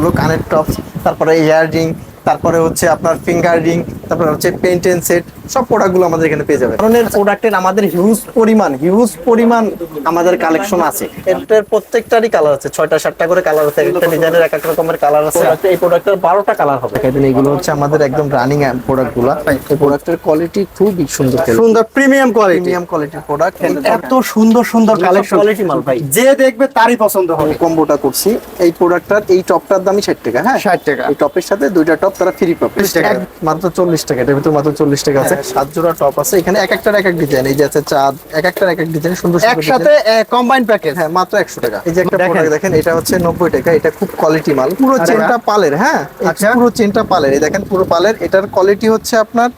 প্রোডাক্টগুলো কানের টপস তারপরে ইয়ার রিং তারপরে হচ্ছে আপনার ফিঙ্গার রিং তারপরে হচ্ছে পেন্টেন সেট সব প্রোডাক্টগুলো আমাদের এখানে পেয়ে যাবেন। ধরনের প্রোডাক্টের আমাদের হিউজ পরিমাণ হিউজ পরিমাণ আমাদের কালেকশন আছে। এটার প্রত্যেকটারই কালার আছে ছয়টা সাতটা করে কালার আছে একটা ডিজাইনের এক এক রকমের কালার আছে। এই প্রোডাক্টের বারোটা কালার হবে। এখানে এগুলো হচ্ছে আমাদের একদম রানিং প্রোডাক্টগুলো এই প্রোডাক্টের কোয়ালিটি খুবই সুন্দর সুন্দর প্রিমিয়াম কোয়ালিটি প্রিমিয়াম কোয়ালিটির প্রোডাক্ট এত সুন্দর সুন্দর কালেকশন কোয়ালিটি মাল ভাই। যে দেখবে তারই পছন্দ হবে। কম্বোটা করছি। এই প্রোডাক্টটার এই টপটার দামই ষাট টাকা হ্যাঁ? 60 টাকা। এই টপের সাথে দুইটা টপ তারা ফ্রি পাবে 30 টাকা। মাত্র চল্লিশ টাকা এটার ভিতর মাত্র চল্লিশ টাকা আছে। সাত জোড়া টপ আছে এখানে এক একটার এক এক ডিজাইন এই যে আছে চাঁদ এক একটার এক এক ডিজাইন সুন্দর একসাথে কম্বাইন প্যাকেজ হ্যাঁ মাত্র একশো টাকা এই যে একটা। প্রোডাক্ট দেখেন এটা হচ্ছে নব্বই টাকা এটা খুব কোয়ালিটি মাল পুরো। চেনটা পালের হ্যাঁ আচ্ছা। পুরো চেনটা পালের এই দেখেন পুরো পালের এটার কোয়ালিটি হচ্ছে আপনার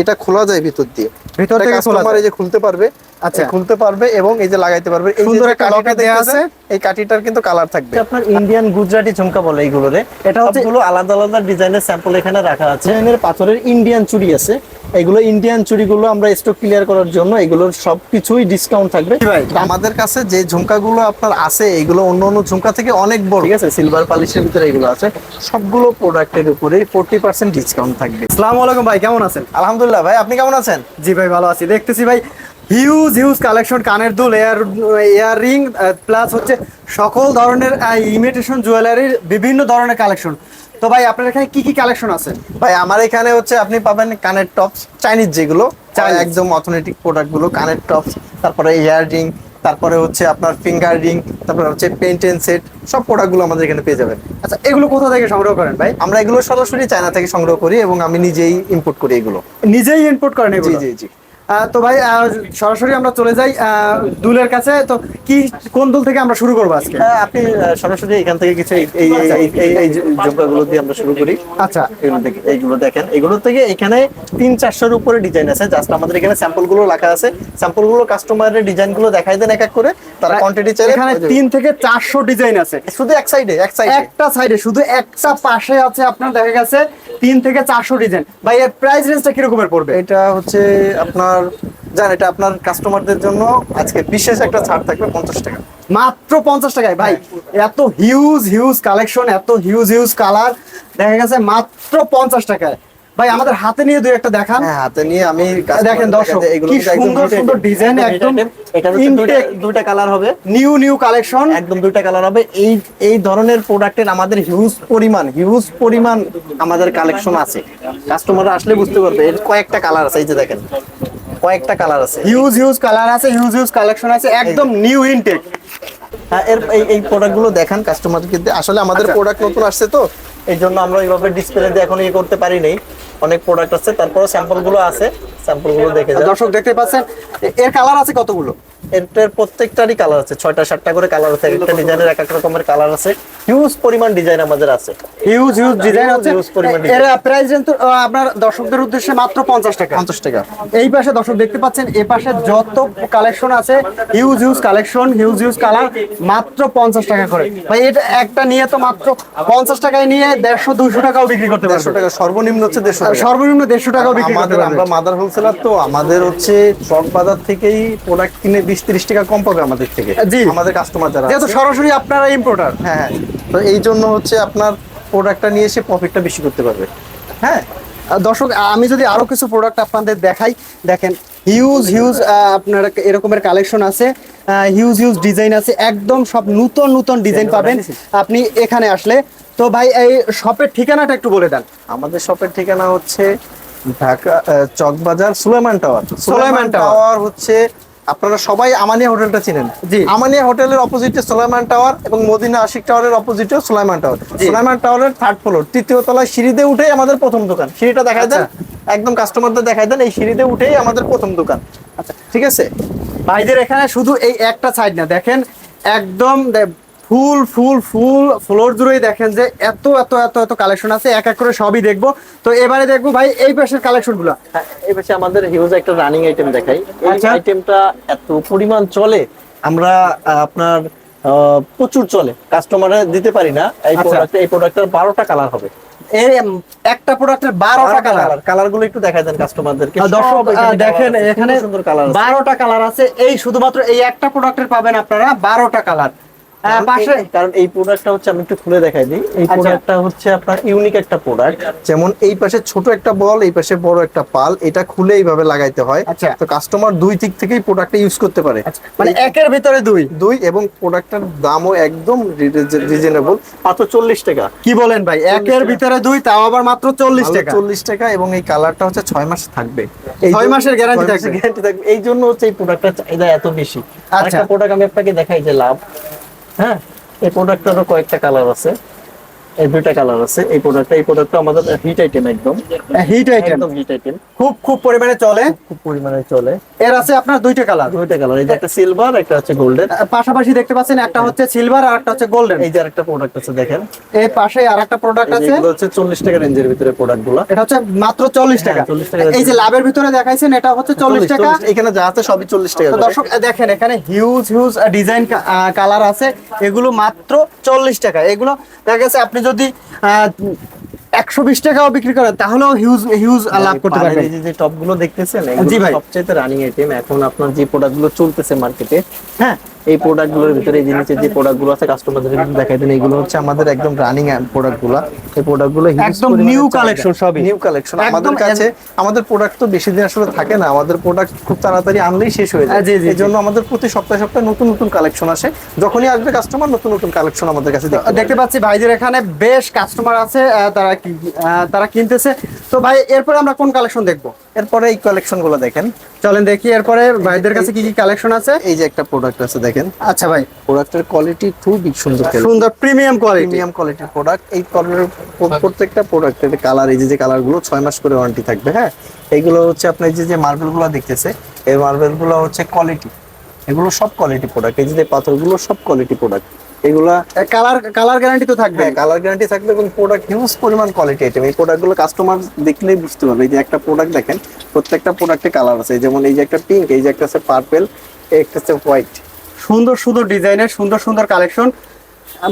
এটা খোলা যায় ভিতর দিয়ে ভিতর থেকে কাস্টমার। এই যে খুলতে পারবে আচ্ছা। খুলতে পারবে এবং এই যে লাগাইতে পারবে। এই সুন্দর একটা লকেট দেয়া আছে। এই কাঠিটার কিন্তু কালার থাকবে। আপনার ইন্ডিয়ান গুজরাটি ঝুমকা বলে এইগুলোরে এটা হচ্ছে- সবগুলো আলাদা আলাদা ডিজাইনের স্যাম্পল এখানে রাখা আছে। ডিজাইনের পাথরের ইন্ডিয়ান চুড়ি আছে। এগুলো ইন্ডিয়ান চুড়িগুলো আমরা স্টক ক্লিয়ার করার জন্য এগুলোর সবকিছুই ডিসকাউন্ট থাকবে। আমাদের কাছে যে ঝুমকাগুলো আপনার আছে এগুলো অন্য অন্য ঝুমকা থেকে অনেক বড়। ঠিক আছে সিলভার পালিশের ভিতরে এগুলো আছে। সবগুলো প্রোডাক্টের উপরে ফোর্টি পার্সেন্ট ডিসকাউন্ট থাকবে। আসসালামু আলাইকুম ভাই কেমন আছেন? আলহামদুলিল্লাহ ভাই আপনি কেমন আছেন? জি ভাই ভালো আছি। দেখতেছি ভাই হিউজ হিউজ কালেকশন কানের দুল এয়ার ইয়ার রিং প্লাস হচ্ছে সকল ধরনের ইমিটেশন জুয়েলারির বিভিন্ন ধরনের কালেকশন তো ভাই আপনার এখানে কি কি কালেকশন আছে? ভাই আমার এখানে হচ্ছে আপনি পাবেন কানের টপস চাইনিজ যেগুলো। একদম অথেন্টিক প্রোডাক্টগুলো কানের টপস তারপরে ইয়ার রিং তারপরে হচ্ছে আপনার ফিঙ্গার রিং তারপরে হচ্ছে পেন্টেন সেট সব প্রোডাক্টগুলো আমাদের এখানে পেয়ে যাবেন। আচ্ছা এগুলো কোথা থেকে সংগ্রহ করেন ভাই? আমরা এগুলো সরাসরি চায়না থেকে সংগ্রহ করি এবং আমি নিজেই ইম্পোর্ট করি এগুলো। নিজেই ইনপুট করেন জি জি জি। তো ভাই সরাসরি আমরা চলে যাই দুলের কাছে। তো কি কোন দুল থেকে আমরা শুরু করব আজকে? আপনি সরাসরি এখান থেকে কিছু এই এই জোকাগুলো দিয়ে আমরা শুরু করি। আচ্ছা। এগুলো থেকে এইগুলো দেখেন। এগুলো থেকে এখানে তিন চারশোর উপরে ডিজাইন আছে। জাস্ট আমাদের এখানে স্যাম্পলগুলো রাখা আছে। স্যাম্পলগুলো কাস্টমারের ডিজাইনগুলো দেখাই দেন এক এক করে। তারা কোয়ান্টিটি চাইলে এখানে তিন থেকে চারশো ডিজাইন আছে। শুধু এক সাইডে এক সাইডে একটা সাইডে শুধু একটা পাশে আছে আপনার দেখা গেছে তিন থেকে চারশো ডিজাইন ভাই এর প্রাইস রেঞ্জটা কিরকমের পড়বে? এটা হচ্ছে আপনার জান এটা আপনার কাস্টমারদের জন্য আজকে বিশেষ একটা ছাড় থাকবে পঞ্চাশ টাকা। মাত্র পঞ্চাশ টাকায়। ভাই এত হিউজ হিউজ কালেকশন এত হিউজ হিউজ কালার দেখা গেছে মাত্র পঞ্চাশ টাকায়। ভাই আমাদের হাতে নিয়ে দুই একটা দেখান। হ্যাঁ হাতে নিয়ে আমি দেখেন দর্শক, কি সুন্দর সুন্দর design, একদম এটা। দুইটা কালার হবে। নিউ নিউ কালেকশন একদম দুইটা কালার হবে। এই এই ধরনের প্রোডাক্টের আমাদের হিউজ পরিমাণ হিউজ পরিমাণ আমাদের কালেকশন আছে। কাস্টমার আসলে বুঝতে পারবে এর কয়েকটা কালার আছে এই যে দেখেন। কয়েকটা কালার আছে। হিউজ হিউজ কালার আছে হিউজ হিউজ কালেকশন আছে একদম নিউ ইনটেক হ্যাঁ এর এই এই প্রোডাক্টগুলো দেখান কাস্টমারকে আসলে আমাদের আচ্ছা। প্রোডাক্ট নতুন আসছে তো এই জন্য আমরা এইভাবে ডিসপ্লে দিয়ে এখন ইয়ে করতে পারি নাই। অনেক প্রোডাক্ট আছে তারপরে স্যাম্পলগুলো আছে। স্যাম্পলগুলো দেখে যান। দর্শক দেখতে পাচ্ছেন এর কালার আছে কতগুলো? এটার প্রত্যেকটারই কালার আছে ছয়টা সাতটা করে কালার আছে একটা ডিজাইনের এক এক রকমের কালার আছে। হিউজ পরিমাণ ডিজাইন আমাদের আছে। হিউজ হিউজ ডিজাইন পরিমাণ এর প্রাইস রেঞ্জ তো আপনার দর্শকদের উদ্দেশ্যে মাত্র পঞ্চাশ টাকা। পঞ্চাশ টাকা। এই পাশে দর্শক দেখতে পাচ্ছেন এই পাশে যত কালেকশন আছে huge huge collection huge huge colour মাত্র পঞ্চাশ টাকা করে। ভাই এটা একটা নিয়ে তো মাত্র পঞ্চাশ টাকায় নিয়ে দেড়শো দুশো টাকাও বিক্রি করতে পারবে। টাকা সর্বনিম্ন হচ্ছে দেড়শো টাকা। সর্বনিম্ন দেড়শো টাকাও বিক্রি করতে পারবে। আমরা মাদার হোলসেলার তো আমাদের হচ্ছে চক বাজার থেকেই প্রোডাক্ট কিনে বিশ তিরিশ টাকা কম পাবে আমাদের থেকে। জি। আমাদের কাস্টমার যারা যেহেতু সরাসরি আপনারা ইম্পোর্টার হ্যাঁ হ্যাঁ। তো এই জন্য হচ্ছে আপনার প্রোডাক্টটা নিয়ে এসে প্রফিটটা বেশি করতে পারবে। হ্যাঁ? দর্শক আমি যদি আরও কিছু প্রোডাক্ট আপনাদের দেখাই দেখেন হিউজ হিউজ আপনার এরকমের কালেকশন আছে হিউজ হিউজ ডিজাইন আছে একদম সব নতুন নতুন ডিজাইন পাবেন। আপনি এখানে আসলে তো ভাই এই শপের ঠিকানাটা একটু বলে দেন। আমাদের শপের ঠিকানা হচ্ছে ঢাকা চকবাজার সুলেমান টাওয়ার সুলেমান। টাওয়ার হচ্ছে আপনারা সবাই আমানিয়া হোটেলটা চিনেন। জি। আমানিয়া হোটেলের অপোজিটে সোলাইমান টাওয়ার এবং মদিনা আশিক টাওয়ারের অপোজিটে সোলাইমান টাওয়ার। সোলাইমান টাওয়ারের থার্ড ফ্লোর তৃতীয় তলায় সিঁড়িতে উঠেই আমাদের প্রথম দোকান। সিঁড়িটা দেখাই দেন আচ্ছা। একদম কাস্টমারদের দেখাই দেন এই সিঁড়িতে উঠেই আমাদের প্রথম দোকান। আচ্ছা ঠিক আছে? ভাইদের এখানে শুধু এই একটা সাইড না দেখেন একদম ফুল ফুল ফুল ফ্লোর জুড়েই দেখেন যে এত এত এত এত কালেকশন আছে এক এক করে সবই দেখব। তো এবারে দেখব ভাই এই পাশের কালেকশনগুলো হ্যাঁ, এই পাশে আমাদের হিউজ একটা রানিং আইটেম দেখাই। এই আচ্ছা। আইটেমটা এত পরিমাণ চলে আমরা আপনার প্রচুর চলে। কাস্টমারে দিতে পারি না। এই আচ্ছা। প্রোডাক্ট এই প্রোডাক্টের বারোটা কালার হবে। এর একটা প্রোডাক্টের বারোটা কালার কালারগুলো একটু দেখাই দেন কাস্টমারদেরকে দর্শক আহ, দেখেন এখানে সুন্দর সুন্দর কালার বারোটা কালার আছে। এই শুধুমাত্র এই একটা প্রোডাক্টের পাবেন আপনারা বারোটা কালার কারণ এই- প্রোডাক্টটা হচ্ছে আমি একটু খুলে দেখাই দিই। এই আচ্ছা। প্রোডাক্টটা হচ্ছে আপনার ইউনিক একটা প্রোডাক্ট যেমন এই পাশে ছোট একটা বল এই পাশে বড় একটা পাল এটা খুলে এইভাবে লাগাইতে হয়। আচ্ছা। তো কাস্টমার দুই দিক থেকেই প্রোডাক্টটা ইউজ করতে পারে। মানে একের ভিতরে দুই? দুই এবং প্রোডাক্টটার দামও একদম রিজনেবল মাত্র চল্লিশ টাকা। কি বলেন ভাই? একের ভিতরে দুই তাও আবার মাত্র চল্লিশ টাকা। চল্লিশ টাকা এবং এই কালারটা হচ্ছে ছয় মাস থাকবে। ছয় মাসের ছয় মাসের থাকবে? এই জন্য হচ্ছে এই প্রোডাক্টটার চাহিদা এত বেশি। আচ্ছা। প্রোডাক্ট আমি আপনাকে দেখাই যে লাভ। হ্যাঁ এই প্রোডাক্টটারও কয়েকটা কালার আছে। এই দুইটা কালার আছে এই প্রোডাক্টটা এই প্রোডাক্টটা আমাদের হিট আইটেম একদম। হিট আইটেম একদম হিট আইটেম খুব খুব পরিমাণে চলে? খুব পরিমাণে চলে। এর আছে আপনার দুইটা কালার দুইটা কালার এই যে একটা সিলভার একটা হচ্ছে গোল্ডেন পাশাপাশি দেখতে পাচ্ছেন একটা হচ্ছে সিলভার আর একটা হচ্ছে গোল্ডেন এই যে আরেকটা প্রোডাক্ট আছে দেখেন। এই পাশে আর একটা প্রোডাক্ট আছে। এগুলো হচ্ছে চল্লিশ টাকা রেঞ্জের ভিতরে প্রোডাক্টগুলো। এটা হচ্ছে মাত্র চল্লিশ টাকা। হ্যাঁ, 40 টাকা। এই যে লাভের ভিতরে দেখাইছেন এটা হচ্ছে চল্লিশ টাকা। এখানে যা আছে সবই চল্লিশ টাকা দর্শক দেখেন এখানে হিউজ হিউজ ডিজাইন কালার আছে। এগুলো মাত্র চল্লিশ টাকা। এগুলো দেখা গেছে আপনি যদি একশো বিশ টাকাও বিক্রি করেন তাহলেও হিউজ হিউজ লাভ করতে পারবেন। এই যে যে টপগুলো দেখতেছেন জি ভাই। সবচেয়ে রানিং আইটেম এখন আপনার যে প্রোডাক্টগুলো চলতেছে মার্কেটে হ্যাঁ? এই প্রোডাক্টগুলোর ভিতরে এই নিচে যে প্রোডাক্টগুলো আছে কাস্টমারদের দেখাই দেন এইগুলো হচ্ছে আমাদের একদম রানিং প্রোডাক্টগুলো এই প্রোডাক্টগুলো একদম new collection সবই। নিউ কালেকশন আমাদের কাছে আমাদের প্রোডাক্ট তো বেশি দিন আসলে থাকে না আমাদের প্রোডাক্ট খুব তাড়াতাড়ি আনলেই শেষ হয়ে যায়। হ্যাঁ, এই জন্য আমাদের প্রতি সপ্তাহে সপ্তাহে নতুন নতুন কালেকশন আসে। যখনই আসবে কাস্টমার নতুন নতুন কালেকশন আমাদের কাছে দেখতে দেখতে পাচ্ছি ভাইদের এখানে বেশ কাস্টমার আছে তারা তারা কিনতেছে। তো ভাই এরপরে আমরা কোন কালেকশন দেখব? এরপরে এই কালেকশনগুলো দেখেন। চলেন দেখি এরপরে ভাইদের কাছে কি কি কালেকশন আছে। এই যে একটা প্রোডাক্ট আছে দেখেন। আচ্ছা ভাই। প্রোডাক্টের কোয়ালিটি খুবই সুন্দর সুন্দর প্রিমিয়াম কোয়ালিটি প্রিমিয়াম কোয়ালিটির প্রোডাক্ট এই কালারের প্রত্যেকটা প্রোডাক্টের কালার এই যে কালারগুলো ছয় মাস করে ওয়ারেন্টি থাকবে হ্যাঁ? এইগুলো হচ্ছে আপনার এই যে যে মার্বেলগুলো দেখতেছে এই মার্বেলগুলো হচ্ছে কোয়ালিটি এগুলো সব কোয়ালিটি প্রোডাক্ট এই যে যে পাথরগুলো সব কোয়ালিটি প্রোডাক্ট এগুলা কালার কালার গ্যারান্টি তো থাকবে। কালার গ্যারান্টি থাকবে এবং প্রোডাক্ট হিউজ পরিমাণ কোয়ালিটি আইটেম এই প্রোডাক্টগুলো কাস্টমার দেখলেই বুঝতে পারবে। এই যে একটা প্রোডাক্ট দেখেন প্রত্যেকটা প্রোডাক্টে কালার আছে। যেমন এই যে একটা পিঙ্ক এই যে একটা আছে পার্পেল একটা আছে হোয়াইট সুন্দর সুন্দর ডিজাইনের সুন্দর সুন্দর কালেকশন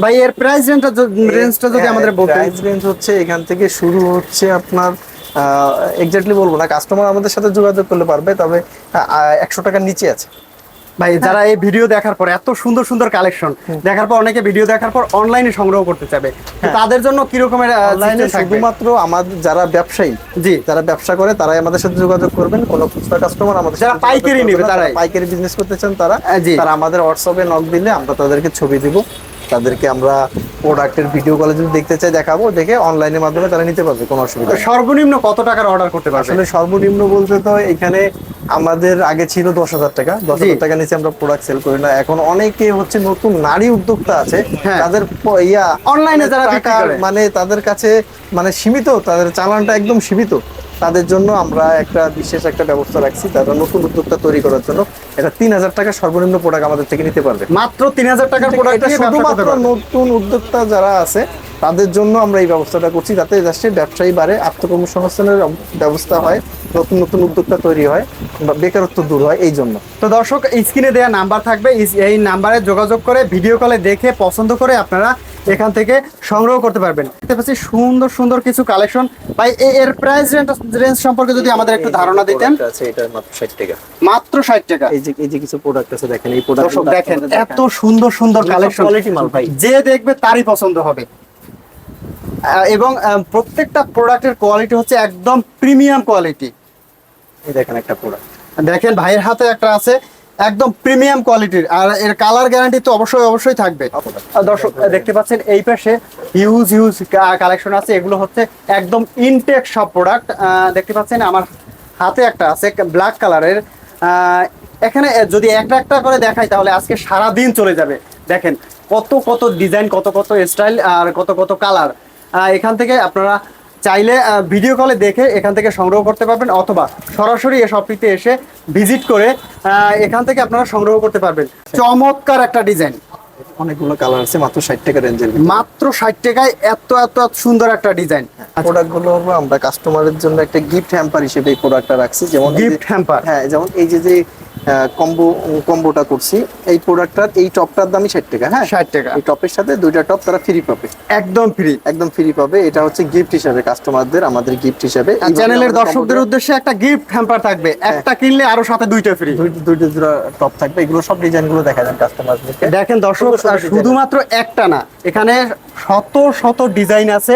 ভাই এর প্রাইস রেঞ্জটা রেঞ্জটা যদি হ্যাঁ, আমাদের বলতেন। প্রাইস রেঞ্জ হচ্ছে এখান থেকে শুরু হচ্ছে আপনার এক্স্যাক্টলি বলব না। কাস্টমার আমাদের সাথে যোগাযোগ করলে পারবে তবে একশো টাকার নিচে আছে। ভাই যারা এই ভিডিও দেখার পর এত সুন্দর সুন্দর কালেকশন দেখার পর অনেকে ভিডিও দেখার পর অনলাইনে সংগ্রহ করতে চাবে তাদের জন্য কি রকমের অনলাইনে শুধুমাত্র আমাদের যারা ব্যবসায়ী জি। যারা ব্যবসা করে তারাই আমাদের সাথে যোগাযোগ করবেন। কোনো খুচরা কাস্টমার আমাদের যারা পাইকারি নিবে তারাই। পাইকারি বিজনেস করতে চান তারা জি। তারা আমাদের হোয়াটসঅ্যাপে নক দিলে আমরা তাদেরকে ছবি দিব। তাদেরকে আমরা প্রোডাক্টের ভিডিও কলে যদি দেখতে চাই দেখাবো দেখে অনলাইনের মাধ্যমে তারা নিতে পারবে কোনো অসুবিধা সর্বনিম্ন কত টাকার অর্ডার করতে পারবে? আসলে সর্বনিম্ন বলতে তো এখানে আমাদের আগে ছিল দশ হাজার টাকা। দশ হাজার টাকা নিচে আমরা প্রোডাক্ট সেল করি না। এখন অনেকে হচ্ছে নতুন নারী উদ্যোক্তা আছে। হ্যাঁ। তাদের ইয়া অনলাইনে যারা মানে তাদের কাছে মানে সীমিত তাদের চালানটা একদম সীমিত। তাদের জন্য আমরা একটা বিশেষ একটা ব্যবস্থা রাখছি তারা নতুন উদ্যোক্তা তৈরি করার জন্য। এটা তিন হাজার টাকা সর্বনিম্ন প্রোডাক্ট আমাদের থেকে নিতে পারবে। মাত্র তিন হাজার টাকার প্রোডাক্ট শুধুমাত্র নতুন উদ্যোক্তা যারা আছে তাদের জন্য আমরা এই ব্যবস্থাটা করছি যাতে যাচ্ছে ব্যবসায়ী বাড়ে আত্মকর্মসংস্থানের ব্যবস্থা হয় নতুন নতুন উদ্যোক্তা তৈরি হয় বা বেকারত্ব দূর হয় এই জন্য। তো দর্শক স্ক্রিনে দেওয়া নাম্বার থাকবে এই নাম্বারে যোগাযোগ করে ভিডিও কলে দেখে পছন্দ করে আপনারা এখান থেকে সংগ্রহ করতে পারবেন। দেখতে পাচ্ছি সুন্দর সুন্দর কিছু কালেকশন ভাই এর প্রাইস রেঞ্জ সম্পর্কে যদি আমাদের একটু ধারণা দিতেন। আছে এটা মাত্র 60 টাকা। মাত্র ষাট টাকা। এই যে এই যে কিছু প্রোডাক্ট আছে দেখেন এই প্রোডাক্ট দেখেন এত সুন্দর সুন্দর কালেকশন কোয়ালিটি মাল ভাই। যে দেখবে তারই পছন্দ হবে। এবং প্রত্যেকটা প্রোডাক্টের কোয়ালিটি হচ্ছে একদম প্রিমিয়াম কোয়ালিটি এই দেখেন একটা প্রোডাক্ট দেখেন ভাইয়ের হাতে একটা আছে। একদম প্রিমিয়াম কোয়ালিটির। আর এর কালার গ্যারান্টি তো অবশ্যই অবশ্যই থাকবে। দর্শক, দেখতে পাচ্ছেন এই পাশে হিউজ হিউজ কালেকশন আছে। এগুলো হচ্ছে একদম ইনটেক সব প্রোডাক্ট দেখতে পাচ্ছেন আমার হাতে একটা আছে ব্ল্যাক কালারের এখানে যদি একটা একটা করে দেখাই, তাহলে আজকে সারা দিন চলে যাবে। দেখেন, কত কত ডিজাইন কত কত স্টাইল আর কত কত কালার এখান থেকে আপনারা চাইলে ভিডিও কলে দেখে এখান থেকে সংগ্রহ করতে পারবেন, অথবা সরাসরি এ শপটিতে এসে ভিজিট করে এখান থেকে আপনারা সংগ্রহ করতে পারবেন। চমৎকার একটা ডিজাইন। অনেকগুলো কালার আছে মাত্র 60 টাকা রেঞ্জের। মাত্র ষাট টাকায় এত এত এত সুন্দর একটা ডিজাইন। প্রোডাক্টগুলো আমরা কাস্টমারের জন্য একটা গিফট হ্যাম্পার হিসেবে এই প্রোডাক্টটা রাখছি যেমন গিফট হ্যাম্পার হ্যাঁ যেমন এই যে যে কম্বো কম্বোটা করছি। এই প্রোডাক্টটার এই টপটার দামই ষাট টাকা হ্যাঁ? 60 টাকা। এই টপের সাথে দুইটা টপ তারা ফ্রি পাবে। একদম ফ্রি একদম ফ্রি পাবে। এটা হচ্ছে গিফট হিসাবে কাস্টমারদের আমাদের গিফট হিসাবে। চ্যানেলের দর্শকদের উদ্দেশ্যে একটা গিফট হ্যাম্পার থাকবে। একটা কিনলে আরও সাথে দুইটা ফ্রি দুইটা জোড়া টপ থাকবে। এগুলো সব ডিজাইনগুলো দেখা যান কাস্টমারদেরকে দেখেন দর্শক শুধুমাত্র একটা না এখানে শত শত ডিজাইন আছে।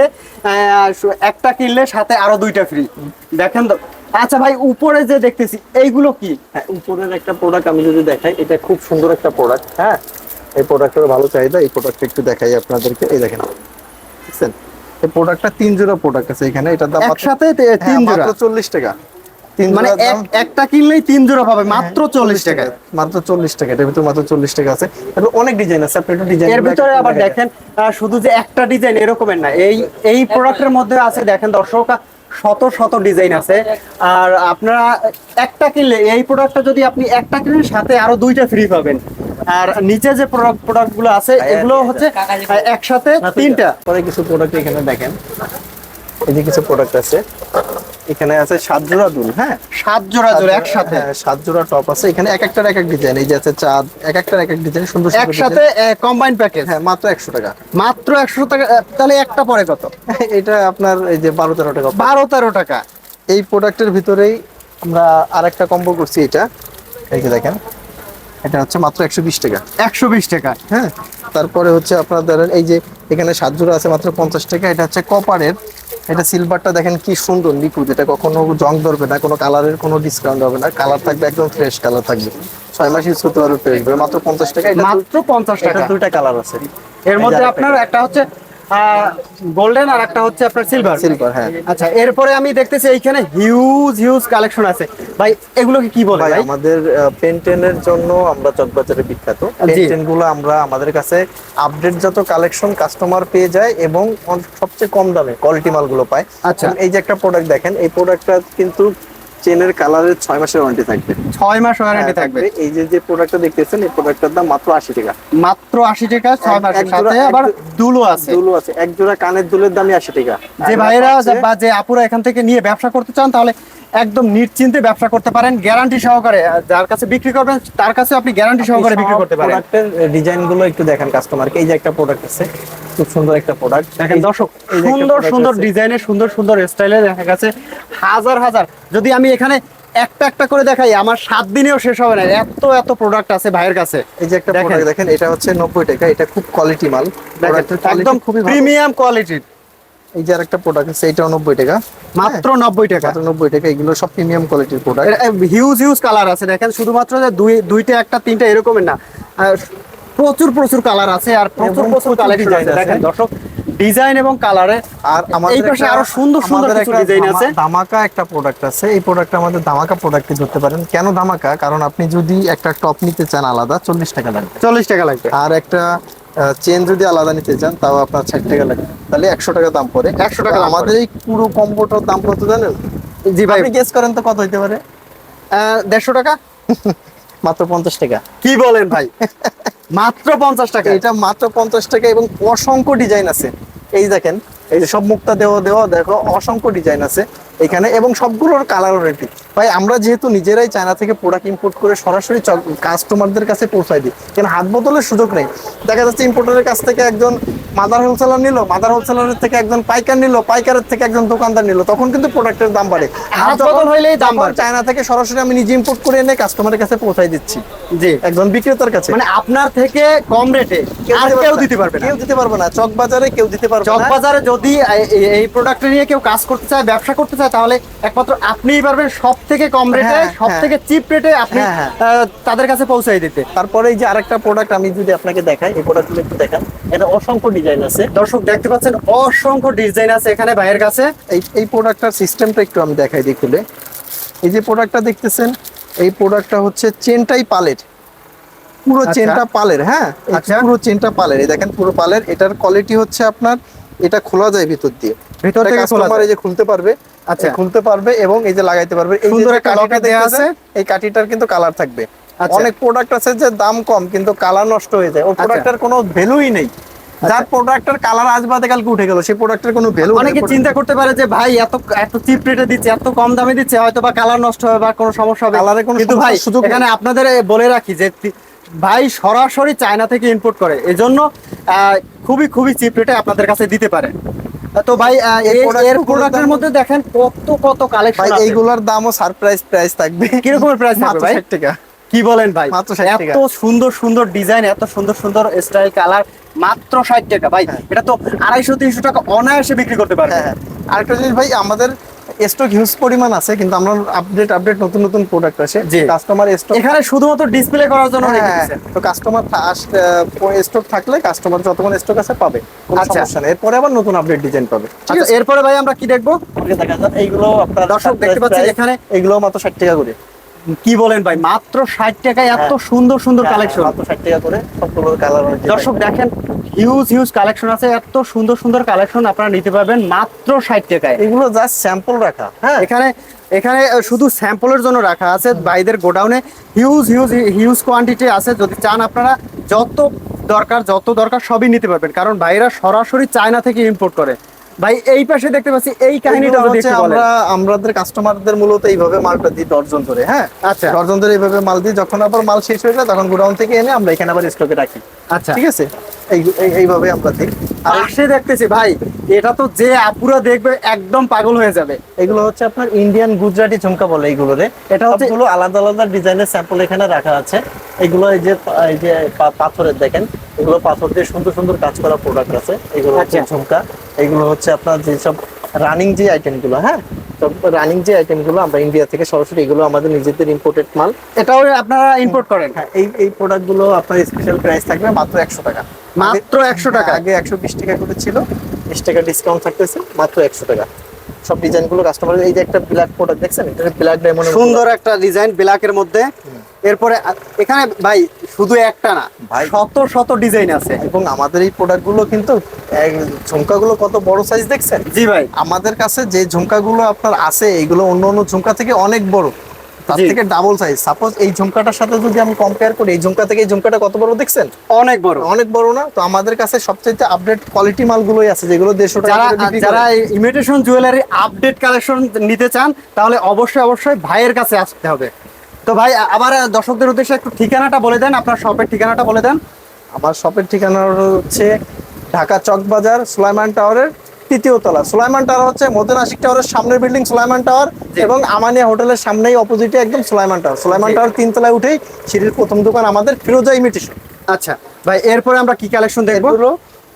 একটা কিনলে সাথে আরও দুইটা ফ্রি দেখেন আচ্ছা ভাই উপরে যে দেখতেছি এইগুলো কি? হ্যাঁ উপরের একটা প্রোডাক্ট আমি যদি দেখাই এটা খুব সুন্দর একটা প্রোডাক্ট হ্যাঁ? এই প্রোডাক্টের ভালো চাহিদা এই প্রোডাক্টটা একটু দেখাই আপনাদেরকে। এই দেখেন বুঝছেন এই প্রোডাক্টটা তিন জোড়া প্রোডাক্ট আছে এখানে এটার দাম একসাথে তে- তিন হ্যাঁ, জোড়া চল্লিশ টাকা। তিন মানে এক- একটা কিনলেই তিন জোড়া পাবে মাত্র চল্লিশ টাকায়। মাত্র চল্লিশ টাকা এটার ভিতরে মাত্র চল্লিশ টাকা আছে। এর অনেক ডিজাইন আছে আপনি একটু ডিজাইন এর ভিতরে আবার দেখেন শুধু যে একটা ডিজাইন এরকমের না এই এই প্রোডাক্টের মধ্যে আছে দেখেন দর্শক শত শত ডিজাইন আছে। আর আপনারা একটা কিনলে এই প্রোডাক্টটা যদি আপনি একটা কিনেন সাথে আরও দুইটা ফ্রি পাবেন। আর নিচে যে প্রোডাক্ট প্রোডাক্টগুলো আছে এগুলো হচ্ছে একসাথে তিনটা। পরে কিছু প্রোডাক্ট এখানে দেখেন। এই যে কিছু প্রোডাক্ট আছে। এখানে আছে সাত জোড়া দুল হ্যাঁ? সাত জোড়া জোড়া একসাথে। হ্যাঁ, সাত জোড়া টপ আছে। এখানে এক একটার এক এক ডিজাইন এই যে আছে চাঁদ এক একটার এক এক ডিজাইন সুন্দর সুন্দর একসাথে কম্বাইন প্যাকেজ হ্যাঁ মাত্র একশো টাকা। মাত্র একশো টাকা তাহলে একটা পরে কত? এটা আপনার এই যে বারো তেরো টাকা। বারো তেরো টাকা। এই প্রোডাক্টের ভিতরেই আমরা আরেকটা কম্বো করছি এটা। এই যে দেখেন এটা হচ্ছে মাত্র একশো বিশ টাকা। একশো বিশ টাকা। হ্যাঁ তারপরে হচ্ছে আপনার ধরেন এই যে এখানে সাত জোড়া আছে মাত্র পঞ্চাশ টাকা এটা হচ্ছে কপারের এটা সিলভারটা দেখেন কি সুন্দর লিকুইড এটা কখনো জং ধরবে না কোনো কালারের কোনো ডিসকাউন্ট হবে না। কালার থাকবে একদম ফ্রেশ কালার থাকবে। ছয় মাস ইউজ করতে পারবে ফ্রেশ মাত্র পঞ্চাশ টাকা মাত্র পঞ্চাশ টাকা। দুইটা কালার আছে। এর মধ্যে আপনার একটা হচ্ছে গোল্ডেন আর একটা হচ্ছে আপনার সিলভার সিলভার হ্যাঁ। আচ্ছা এরপরে আমি দেখতেছি এইখানে হিউজ হিউজ কালেকশন আছে। ভাই এগুলোকে কি বলে ভাই আমাদের পেন্টেনের জন্য আমরা চকবাজারে বিখ্যাত। পেন্টেনগুলো আমরা আমাদের কাছে আপডেট যত কালেকশন কাস্টমার পেয়ে যায় এবং সবচেয়ে কম দামে কোয়ালিটি মালগুলো পায়। আচ্ছা। এই যে একটা প্রোডাক্ট দেখেন এই প্রোডাক্টটা কিন্তু চেনের কালারের ছয় মাসের ওয়ারেন্টি থাকবে। ছয় মাস ওয়ারেন্টি হ্যাঁ, থাকবে। এই যে যে প্রোডাক্টটা দেখতেছেন এই প্রোডাক্টটার দাম মাত্র আশি টাকা। মাত্র আশি টাকা ছয় মাসের সাথে। আবার দুলো আছে। দুলো আছে। এক জোড়া কানের দুলের দামই আশি টাকা। যে ভাইরা বা যে আপুরা এখান থেকে নিয়ে ব্যবসা করতে চান তাহলে একদম নিশ্চিন্তে ব্যবসা করতে পারেন গ্যারান্টি সহকারে যার কাছে বিক্রি করবেন তার কাছে আপনি গ্যারান্টি সহকারে বিক্রি করতে পারেন। প্রোডাক্টের ডিজাইনগুলো একটু দেখেন কাস্টমারকে এই যে একটা প্রোডাক্ট আছে খুব সুন্দর একটা প্রোডাক্ট দেখেন দর্শক সুন্দর সুন্দর আছে। ডিজাইনের সুন্দর সুন্দর স্টাইলে দেখা গেছে হাজার হাজার। যদি আমি এখানে একটা একটা করে দেখাই আমার সাত দিনেও শেষ হবে না। এত এত প্রোডাক্ট আছে ভাইয়ের কাছে। এই যে একটা। প্রোডাক্ট দেখেন এটা হচ্ছে নব্বই টাকা এটা খুব কোয়ালিটি মাল। একদম খুবই প্রিমিয়াম কোয়ালিটির এই যে আরেকটা প্রোডাক্ট আছে এটাও নব্বই টাকা। মাত্র নব্বই টাকা। মাত্র নব্বই টাকা এগুলো সব প্রিমিয়াম কোয়ালিটির প্রোডাক্ট হিউজ হিউজ কালার আছে। দেখেন শুধুমাত্র যে দুই দুইটা একটা তিনটা এরকমের না। প্রচুর প্রচুর কালার আছে আর প্রচুর প্রচুর। দেখেন দর্শক ডিজাইন এবং কালারে আর আমাদের এই পাশে আরও সুন্দর সুন্দর কিছু ডিজাইন আছে। ধামাকা একটা প্রোডাক্ট আছে। এই প্রোডাক্টটা আমাদের ধামাকা প্রোডাক্টে ধরতে পারেন। কেন ধামাকা? কারণ আপনি যদি একটা টপ নিতে চান আলাদা চল্লিশ টাকা লাগবে। চল্লিশ টাকা লাগবে। আর একটা চেন যদি আলাদা নিতে চান তাও আপনার ষাট টাকা লাগবে তাহলে একশো টাকা দাম পড়ে। 100 টাকা আমাদের এই পুরো কম্বোটার দাম কত জানেন? জি ভাই। আপনি গেস করেন তো কত হইতে পারে? দেড়শো টাকা? মাত্র পঞ্চাশ টাকা। কি বলেন ভাই? মাত্র পঞ্চাশ টাকা। এটা মাত্র পঞ্চাশ টাকা এবং অসংখ্য ডিজাইন আছে। এই দেখেন এই যে সব মুক্তা দেওয়া দেওয়া দেখো অসংখ্য ডিজাইন আছে এখানে এবং সবগুলোর কালার রেডি ভাই আমরা যেহেতু নিজেরাই চায়না থেকে প্রোডাক্ট ইম্পোর্ট করে সরাসরি কাস্টমারদের কাছে পৌঁছাই দিই। কেন হাত বদলের সুযোগ নেই। দেখা যাচ্ছে ইম্পোর্টারের কাছ থেকে একজন মাদার হোলসেলার নিল মাদার হোলসেলারের থেকে একজন পাইকার নিল পাইকারের থেকে একজন দোকানদার নিল তখন কিন্তু প্রোডাক্টের দাম বাড়ে। হাত বদল হইলেই দাম বাড়বে। চায়না থেকে সরাসরি আমি নিজে ইম্পোর্ট করে এনে কাস্টমারের কাছে পৌঁছাই দিচ্ছি। জি। একজন বিক্রেতার কাছে। মানে আপনার থেকে কম রেটে আর কেউ দিতে পারবে না। কেউ দিতে পারবে না। চক বাজারে কেউ দিতে পারবে না। চকবাজারে যদি এ- এ- এই প্রোডাক্ট নিয়ে কেউ কাজ করতে চায় ব্যবসা করতে চায় তাহলে একমাত্র আপনিই পারবেন সব থেকে কম রেটে সব। থেকে চিপ রেটে আপনি হ্যাঁ, হ্যাঁ। তাদের কাছে পৌঁছাই দিতে। তারপরে এই যে আরেকটা প্রোডাক্ট আমি যদি আপনাকে দেখাই এই প্রোডাক্টগুলো একটু দেখান। এটা অসংখ্য ডিজাইন আছে। দর্শক দেখতে পাচ্ছেন অসংখ্য ডিজাইন আছে এখানে ভাইয়ের কাছে। এই এই প্রোডাক্টটার সিস্টেমটা একটু আমি দেখাই দিই খুলে। এই যে প্রোডাক্টটা দেখতেছেন এই প্রোডাক্টটা হচ্ছে চেনটাই পালের। পুরো আচ্ছা। চেনটা পালের হ্যাঁ? আচ্ছা। পুরো চেনটা পালের। এই দেখেন পুরো পালের। এটার কোয়ালিটি হচ্ছে আপনার এটা খোলা যায় ভিতর দিয়ে। ভিতর থেকে খোলা যায়। যে খুলতে পারবে আচ্ছা। খুলতে পারবে এবং এই যে লাগাইতে পারবে। এই যে কাঠিটা দেয়া আছে। এই কাঠিটার কিন্তু কালার থাকবে। আচ্ছা। অনেক প্রোডাক্ট আছে যে দাম কম কিন্তু কালার নষ্ট হয়ে যায়। ওই প্রোডাক্টের কোনো ভ্যালুই নেই। যার প্রোডাক্টের কালার আজ বাদে কালকে উঠে গেল সেই প্রোডাক্টের কোনো ভ্যালু অনেকে চিন্তা করতে পারে যে ভাই এত এত চিপ রেটে দিচ্ছে এত কম দামে দিচ্ছে হয়তো বা কালার নষ্ট হবে বা কোনো সমস্যা হবে। এ কোনো কিন্তু ভাই এখানে আপনাদের বলে রাখি যে ভাই সরাসরি চায়না থেকে ইম্পোর্ট করে। এজন্য খুবই খুবই চিপ রেটে আপনাদের কাছে দিতে পারে। তো ভাই এর প্রোডাক্টের মধ্যে দেখেন কত কত ভাই কালেকশন এইগুলোর দামও সারপ্রাইজ প্রাইস থাকবে। কিরকমের price থাকবে ভাই? 60 টাকা। কি বলেন ভাই? মাত্র 60 টাকা। এত সুন্দর সুন্দর ডিজাইন এত সুন্দর সুন্দর স্টাইল কালার মাত্র ষাট টাকা। ভাই এটা তো আড়াইশো তিনশো টাকা অনায়াসে বিক্রি করতে পারবে। হ্যাঁ হ্যাঁ। আরেকটা জিনিস ভাই আমাদের স্টক হিউজ পরিমাণ আছে কিন্তু আমরা আপডেট আপডেট নতুন নতুন প্রোডাক্ট আছে। কাস্টমার স্টক এখানে শুধুমাত্র ডিসপ্লে করার জন্য রেখে হ্যাঁ, দিয়েছে। তো কাস্টমার স্টক থাকলে কাস্টমার যতক্ষণ স্টক আছে পাবে কোনো আচ্ছা। সমস্যা নেই এরপরে আবার নতুন আপডেট ডিজাইন পাবে ঠিক আচ্ছা আছে এরপরে ভাই আমরা কি দেখব এইগুলো আপনার দর্শক দেখতে পাচ্ছেন এখানে এগুলো মাত্র 60 টাকা করে কি বলেন ভাই? মাত্র ষাট টাকায় এত হ্যাঁ। সুন্দর সুন্দর কালেকশন মাত্র 60 টাকা করে সবগুলো কালার দর্শক দেখেন হিউজ হিউজ কালেকশন আছে এত সুন্দর সুন্দর কালেকশন আপনারা নিতে পারবেন মাত্র ষাট টাকায়। এগুলো জাস্ট স্যাম্পল রাখা হ্যাঁ। এখানে এখানে শুধু স্যাম্পলের জন্য রাখা আছে বাইদের গোডাউনে হিউজ হিউজ হিউজ কোয়ান্টিটি আছে। যদি চান আপনারা যত দরকার যত দরকার সবই নিতে পারবেন। কারণ বাইরা সরাসরি চায়না থেকে ইম্পোর্ট করে। ভাই এই পাশে দেখতে পাচ্ছি এই কাহিনীটা হচ্ছে আমরা আমাদের কাস্টমারদের মূলত এইভাবে মালটা দিই ডর্জন ধরে হ্যাঁ? আচ্ছা। ডর্জন ধরে এইভাবে মাল দিই যখন আবার মাল শেষ হয়ে যায় তখন গোডাউন থেকে এনে আমরা এখানে আবার স্টকে রাখি। আচ্ছা। ঠিক আছে? এই এই- এইভাবে আমরা দিই। আর দেখতেছি ভাই এটা তো যে আপুরা দেখবে একদম পাগল হয়ে যাবে। এগুলো হচ্ছে আপনার ইন্ডিয়ান গুজরাটি ঝুমকা বলে এইগুলোরে। এটা হচ্ছে এগুলো আলাদা আলাদা ডিজাইনের স্যাম্পল এখানে রাখা আছে। এগুলো এই যে এই যে পাথরের দেখেন এগুলো পাথর দিয়ে সুন্দর সুন্দর কাজ করা প্রোডাক্ট আছে। এগুলো হচ্ছে আচ্ছা। ঝুমকা। এগুলো হচ্ছে আপনার যেসব রানিং যে আইটেমগুলো হ্যাঁ? তো রানিং যে আইটেমগুলো আমরা ইন্ডিয়া থেকে সরাসরি এগুলো আমাদের নিজেদের ইম্পোর্টেড মাল। এটাও আপনারা ইম্পোর্ট করেন? হ্যাঁ এই এই প্রোডাক্টগুলো আপনার স্পেশাল প্রাইস থাকবে মাত্র একশো টাকা। মাত্র 100 টাকা? আগে একশো বিশ টাকা করে ছিল বিশ টাকা ডিসকাউন্ট থাকতেছে মাত্র একশো টাকা। সব ডিজাইনগুলো কাস্টমার এই যে একটা ব্ল্যাক প্রোডাক্ট দেখছেন? এটা ব্ল্যাক ডায়মন্ড সুন্দর একটা ডিজাইন ব্ল্যাকের মধ্যে। এরপরে এখানে ভাই শুধু একটা না ভাই। শত শত ডিজাইন আছে। এবং আমাদের এই প্রোডাক্টগুলো কিন্তু ঝুমকাগুলো কত বড় সাইজ দেখছেন? জি ভাই। আমাদের কাছে যে ঝুমকাগুলো আপনার আছে এগুলো অন্য অন্য ঝুমকা থেকে অনেক বড়। তার থেকে ডাবল সাইজ সাপোজ এই ঝুমকাটার সাথে যদি আমি কম্পেয়ার করি এই ঝুমকা থেকে এই ঝুমকাটা কত বড় দেখছেন? অনেক বড়। অনেক বড় না? তো আমাদের কাছে সবচেয়ে আপডেট কোয়ালিটি মালগুলোই আছে যেগুলো দেড়শো টাকা যারা। ইমিটেশন জুয়েলারি আপডেট কালেকশন নিতে চান তাহলে অবশ্যই অবশ্যই ভাইয়ের কাছে আসতে হবে। তো ভাই আবার দর্শকদের উদ্দেশ্যে একটু ঠিকানাটা বলে দেন আপনার শপের ঠিকানাটা বলে দেন। আমার শপের ঠিকানা হচ্ছে ঢাকা চক বাজার সুলাইমান টাওয়ারের তৃতীয় তলা। সুলাইমান টাওয়ার হচ্ছে মদন আশিক টাওয়ারের সামনের বিল্ডিং সুলাইমান টাওয়ার এবং আমানিয়া হোটেলের সামনেই অপোজিটে একদম সুলাইমান টাওয়ার। সুলাইমান টাওয়ার তিন তলায় উঠেই সিঁড়ির প্রথম দোকান আমাদের ফিরোজা ইমিটেশন আচ্ছা ভাই এরপরে আমরা কি কালেকশন দেখব?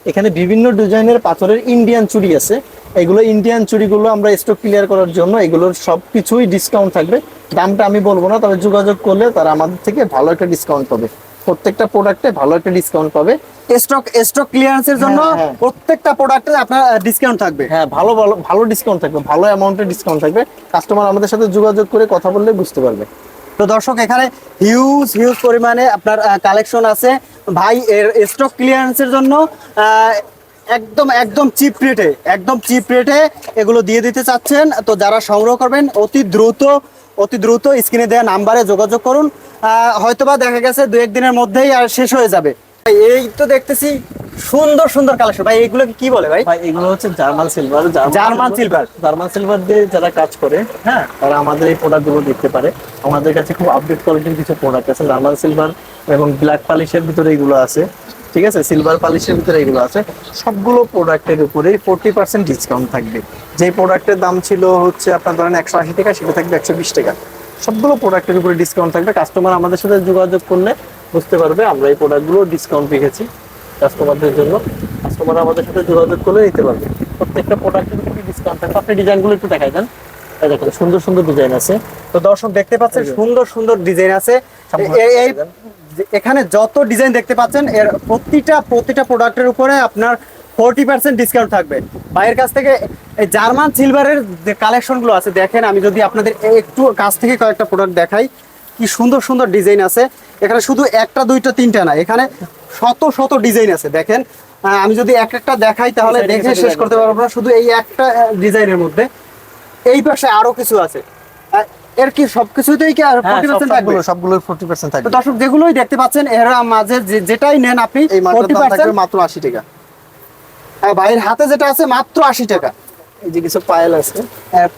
এখানে বিভিন্ন ডিজাইনের পাথরের ইন্ডিয়ান চুড়ি আছে। এগুলো ইন্ডিয়ান চুড়িগুলো আমরা স্টক ক্লিয়ার করার জন্য এগুলোর সব কিছুই ডিসকাউন্ট থাকবে। দামটা আমি বলব না তবে যোগাযোগ করলে তারা আমাদের থেকে ভালো একটা ডিসকাউন্ট পাবে। প্রত্যেকটা প্রোডাক্টে ভালো একটা ডিসকাউন্ট পাবে। স্টক স্টক ক্লিয়ারেন্সের জন্য হ্যাঁ, হ্যাঁ। প্রত্যেকটা প্রোডাক্টে আপনার ডিসকাউন্ট থাকবে। হ্যাঁ ভালো ভালো ভালো ডিসকাউন্ট থাকবে ভালো অ্যামাউন্টের ডিসকাউন্ট থাকবে। কাস্টমার আমাদের সাথে যোগাযোগ করে কথা বললে বুঝতে পারবে। তো দর্শক এখানে হিউজ হিউজ পরিমাণে আপনার কালেকশন আছে। ভাই এর স্টক ক্লিয়ারেন্সের জন্য একদম একদম চিপ রেটে একদম চিপ রেটে এগুলো দিয়ে দিতে চাচ্ছেন। তো যারা সংগ্রহ করবেন অতি দ্রুত অতি দ্রুত স্ক্রিনে দেওয়া নাম্বারে যোগাযোগ করুন। হয়তোবা দেখা গেছে দু একদিনের মধ্যেই আর শেষ হয়ে যাবে। ভাই, এই তো দেখতেছি সুন্দর সুন্দর কালেকশন ভাই এগুলো কি বলে ভাই? ভাই এগুলো হচ্ছে German silver German silver। German silver দিয়ে যারা কাজ করে হ্যাঁ। তারা আমাদের এই প্রোডাক্টগুলো দেখতে পারে। আমাদের কাছে খুব আপডেট কোয়ালিটির কিছু প্রোডাক্ট আছে জার্মান সিলভার এবং ব্ল্যাক পলিশের ভিতরে এগুলো আছে। ঠিক আছে? সিলভার পলিশের ভিতরে এগুলো আছে। সবগুলো প্রোডাক্টের উপরে ফোরটি পার্সেন্ট ডিসকাউন্ট থাকবে। যে প্রোডাক্টের দাম ছিল হচ্ছে আপনার ধরেন একশো আশি টাকা সেটা থাকবে একশো বিশ টাকা। সবগুলো প্রোডাক্টের উপরে ডিসকাউন্ট থাকবে। কাস্টমার আমাদের সাথে যোগাযোগ করলে বুঝতে পারবে আমরা এই প্রোডাক্টগুলো ডিসকাউন্ট রেখেছি কাস্টমারদের জন্য। কাস্টমার আমাদের সাথে যোগাযোগ করে নিতে পারবে। প্রত্যেকটা প্রোডাক্টের উপরে ডিসকাউন্ট থাকবে? আপনি ডিজাইনগুলো একটু দেখাই দেন। দেখুন সুন্দর সুন্দর ডিজাইন আছে। তো দর্শক দেখতে পাচ্ছেন সুন্দর সুন্দর ডিজাইন আছে। এই এখানে যত ডিজাইন দেখতে পাচ্ছেন এর প্রতিটা প্রতিটা প্রোডাক্টের উপরে আপনার ফোরটি পার্সেন্ট ডিসকাউন্ট থাকবে। বাইরের কাছ থেকে এই জার্মান সিলভারের যে কালেকশনগুলো আছে দেখেন আমি যদি আপনাদের একটু কাছ থেকে কয়েকটা প্রোডাক্ট দেখাই কি সুন্দর সুন্দর ডিজাইন আছে। এখানে শুধু একটা দুইটা তিনটা না এখানে শত শত ডিজাইন আছে দেখেন। আমি যদি এক একটা দেখাই তাহলে দেখে শেষ করতে পারব না শুধু এই একটা ডিজাইনের মধ্যে। এই পাশে আরও কিছু আছে। এর কি সবকিছুতেই কি হ্যাঁ, ফোর্টি সব- পার্সেন্ট থাকবে? সবগুলো সবগুলোর ফোরটি পার্সেন্ট তো থাকবে। দর্শক যেগুলোই দেখতে পাচ্ছেন এরা মাঝে যেটাই নেন আপনি এই ফোর্টি পার্সেন্ট মাত্র আশি টাকা। ভাইয়ের হাতে যেটা আছে মাত্র আশি টাকা। এই যে কিছু পায়েল আছে।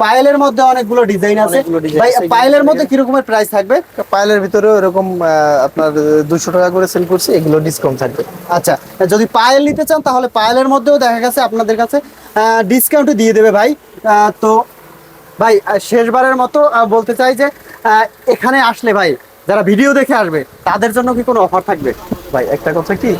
পায়েলের মধ্যে অনেকগুলো ডিজাইন আছে। অনেকগুলো design ভাই আছে, পায়েলের মধ্যে কি রকমের প্রাইস থাকবে? পায়েলের ভিতরেও এরকম আপনার দুশো টাকা করে সেল করছি এগুলো ডিসকাউন্ট থাকবে। আচ্ছা যদি পায়েল নিতে চান তাহলে পায়েলের মধ্যেও দেখা গেছে আপনাদের কাছে ডিসকাউন্ট দিয়ে দেবে ভাই। তো ভাই শেষবারের মতো বলতে চাই যে এখানে আসলে ভাই যারা ভিডিও দেখে আসবে তাদের জন্য কি কোনো অফার থাকবে? ভাই একটা কথা কি?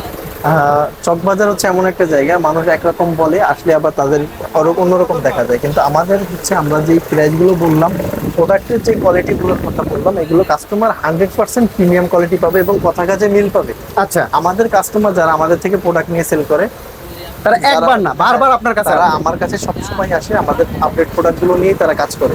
চকবাজার হচ্ছে এমন একটা জায়গা মানুষ একরকম বলে আসলে আবার তাদের আরও অন্যরকম দেখা যায়। কিন্তু আমাদের হচ্ছে আমরা যে প্রাইসগুলো বললাম প্রোডাক্টের যে কোয়ালিটি গুলোর কথা বললাম এগুলো customer hundred percent premium quality পাবে এবং কথা কাজে মিল পাবে। আচ্ছা। আমাদের কাস্টমার যারা আমাদের থেকে প্রোডাক্ট নিয়ে সেল করে তারা একবার না বারবার আপনার কাছে তারা আমার কাছে সবসময় আসে আমাদের আপডেট প্রোডাক্টগুলো নিয়ে তারা কাজ করে।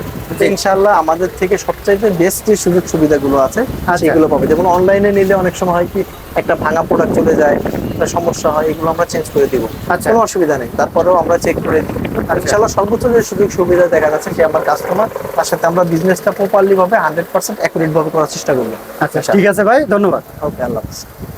ইনশাআল্লাহ আমাদের থেকে সবচাইতে বেস্ট যে সুযোগ সুবিধাগুলো আছে আচ্ছা। সেগুলো পাবে। যেমন অনলাইনে নিলে অনেক সময় হয় কি একটা ভাঙা প্রোডাক্ট চলে যায় একটা সমস্যা হয় এগুলো আমরা চেঞ্জ করে দিব। আচ্ছা। কোনো অসুবিধা নেই তারপরেও আমরা চেক করে দিই। আর ইনশাআল্লাহ সর্বোচ্চ যে সুযোগ সুবিধা দেখা যাচ্ছে সে আমার কাস্টমার তার সাথে আমরা বিজনেসটা প্রপারলি ভাবে হান্ড্রেড পার্সেন্ট অ্যাকুরেট ভাবে করার চেষ্টা করব। আচ্ছা ঠিক আছে ভাই ধন্যবাদ। ওকে আল্লাহ হাফিজ।